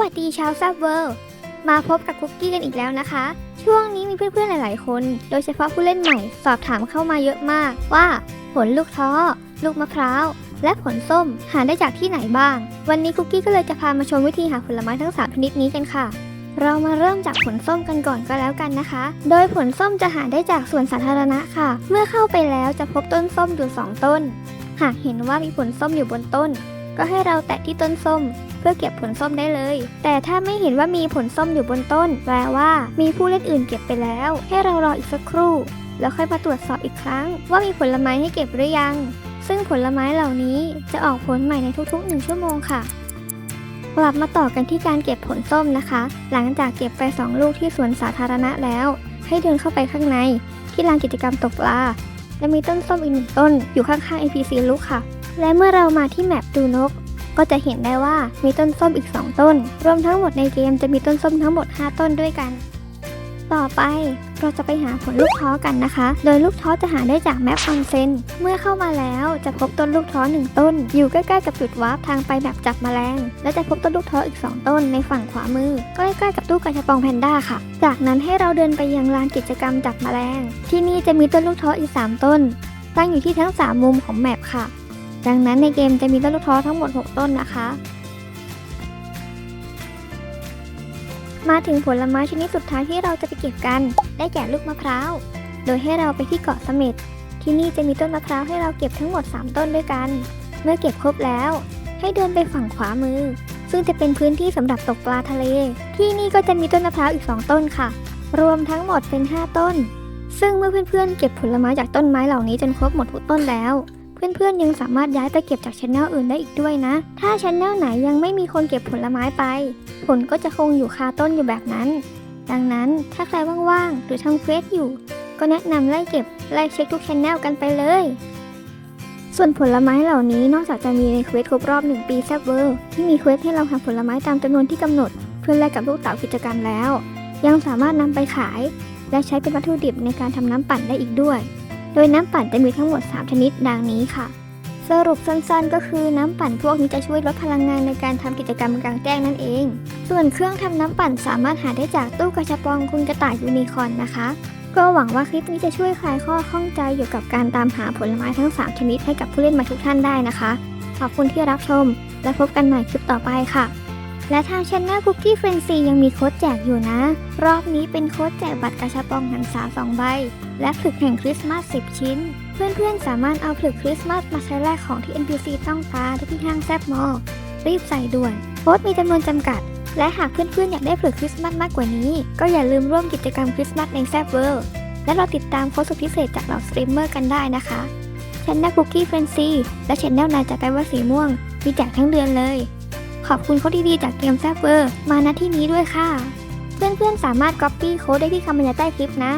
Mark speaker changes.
Speaker 1: วัสดีชาวแซบเวิร์มาพบกับคุกกี้กันอีกแล้วนะคะ ช่วงนี้มีเพื่อนๆหลายๆคน โดยเฉพาะผู้เล่นใหม่สอบถามเข้ามาเยอะมากว่า ผลลูกท้อ ลูกมะพร้าว และผลส้มหาได้จากที่ไหนบ้าง วันนี้คุกกี้ก็เลยจะพามาชมวิธีหาผลไม้ทั้ง 3 ชนิดนี้กันค่ะ เรามาเริ่มจากผลส้มกันก่อนก็แล้วกันนะคะ โดยผลส้มจะหาได้จากสวนสาธารณะค่ะ เมื่อเข้าไปแล้วจะพบต้นส้มอยู่สองต้น หากเห็นว่ามีผลส้มอยู่บนต้น ก็ให้เราแตะที่ต้นส้ม เพื่อเก็บผลส้มได้เลย แต่ถ้าไม่เห็นว่ามีผลส้มอยู่บนต้น แปลว่า มีผู้เล่นอื่นเก็บไปแล้ว ให้เรารออีกสักครู่ แล้วค่อยมาตรวจสอบอีกครั้ง ว่ามีผลไม้ให้เก็บหรือยัง ซึ่งผลไม้เหล่านี้จะออกผลใหม่ในทุกๆ 1 ชั่วโมงค่ะกลับมาต่อกันที่การเก็บผลส้มนะคะ หลังจากเก็บไป 2 ลูกที่สวนสาธารณะแล้ว ให้เดินเข้าไปข้างใน ที่ลานกิจกรรมตกปลา และมีต้นส้มอีกหนึ่งต้นอยู่ข้างๆ APC ลูกค่ะ และเมื่อเรามาที่แมปดูนก ก็จะเห็นได้ว่ามีต้นส้มอีก 2 ต้น รวมทั้งหมดในเกมจะมีต้นส้มทั้งหมด 5 ต้นด้วยกัน ต่อไปเราจะไปหาผลลูกท้อกันนะคะ โดยลูกท้อจะหาได้จากแมปออนเซน เมื่อเข้ามาแล้วจะพบต้นลูกท้อหนึ่งต้น อยู่ใกล้ๆกับจุดวาร์ปทางไปแบบจับแมลง และจะพบต้นลูกท้ออีก 2 ต้นในฝั่งขวามือ ใกล้ๆกับตู้กระชับปองแพนด้าค่ะ จากนั้นให้เราเดินไปยังลานกิจกรรมจับแมลง ที่นี่จะมีต้นลูกท้ออีก 3 ต้น ตั้งอยู่ที่ทั้ง 3 มุมของแมปค่ะ ดังนั้นในเกมจะมีต้นลูกท้อทั้งหมด 6 ต้นนะคะ มาถึงผลไม้ชนิดสุดท้ายที่เราจะไปเก็บกัน ได้แก่ลูกมะพร้าว โดยให้เราไปที่เกาะเสม็ด ที่นี่จะมีต้นมะพร้าวให้เราเก็บทั้งหมด 3 ต้นด้วยกัน เมื่อเก็บครบแล้ว ให้เดินไปฝั่งขวามือ ซึ่งจะเป็นพื้นที่สำหรับตกปลาทะเล ที่นี่ก็จะมีต้นมะพร้าวอีก 2 ต้นค่ะ รวมทั้งหมดเป็น 5 ต้น ซึ่งเมื่อเพื่อนๆเก็บผลไม้จากต้นไม้เหล่านี้จนครบหมดทุกต้นแล้ว เพื่อนๆยังสามารถย้ายไปเก็บจากชแนลอื่นได้อีกด้วยนะ ถ้าชแนลไหนยังไม่มีคนเก็บผลไม้ไป ผลก็จะคงอยู่คาต้นอยู่แบบนั้น ดังนั้นถ้าใครว่างๆหรือทำเควสอยู่ ก็แนะนำไล่เก็บไล่เช็คทุกชแนลกันไปเลย ส่วนผลไม้เหล่านี้นอกจากจะมีในเควสครบรอบ 1 ปีแซบเวอร์ที่มีเควสให้เราหาผลไม้ตามจำนวนที่กำหนด เพื่อแลกกับลูกเต๋ากิจกรรมแล้ว ยังสามารถนำไปขาย และใช้เป็นวัตถุดิบในการทำน้ำปั่นได้อีกด้วย โดยน้ำปั่นจะมีทั้งหมด 3 ชนิดดังนี้ค่ะ สรุปสั้นๆ ก็คือน้ำปั่นพวกนี้จะช่วยลดพลังงานในการทำกิจกรรมกลางแจ้งนั่นเอง ส่วนเครื่องทำน้ำปั่นสามารถหาได้จากตู้กระชับปองคุณกระต่ายยูนิคอร์นนะคะ ก็หวังว่าคลิปนี้จะช่วยคลายข้อข้องใจเกี่ยวกับการตามหาผลไม้ทั้ง 3 ชนิดให้กับผู้เล่นมาทุกท่านได้นะคะ ขอบคุณที่รับชม และพบกันใหม่คลิปต่อไปค่ะ และทางช anel Cookie Frenzy ยังมีโค้ดแจกอยู่นะ รอบนี้เป็นโค้ดแจกบัตรกระชับปองหันษา2ใบ และผลึกแห่งคริสต์มาส 10 ชิ้น เพื่อนๆ สามารถเอาผลึกคริสต์มาสมาใช้แลกของที่ NPC ต้องตาได้ที่ห้างแซบมอลล์รีบใส่ด่วน โค้ดมีจำนวนจำกัด และหากเพื่อนๆ อยากได้ผลึกคริสต์มาสมากกว่านี้ ก็อย่าลืมร่วมกิจกรรมคริสต์มาสในแซบเวิลด์และเราติดตามโค้ดสุดพิเศษจากเหล่าสตรีมเมอร์กันได้นะคะช anel Cookie Frenzy และช anel นายจากไกว่าสีม่วง มีแจกทั้งเดือนเลย ขอบคุณโค้ดดีๆจากเกมแซบเวอร์มาณที่นี้ด้วยค่ะ เพื่อนๆสามารถก๊อปปี้โค้ดได้ที่คำบรรยายใต้คลิปนะ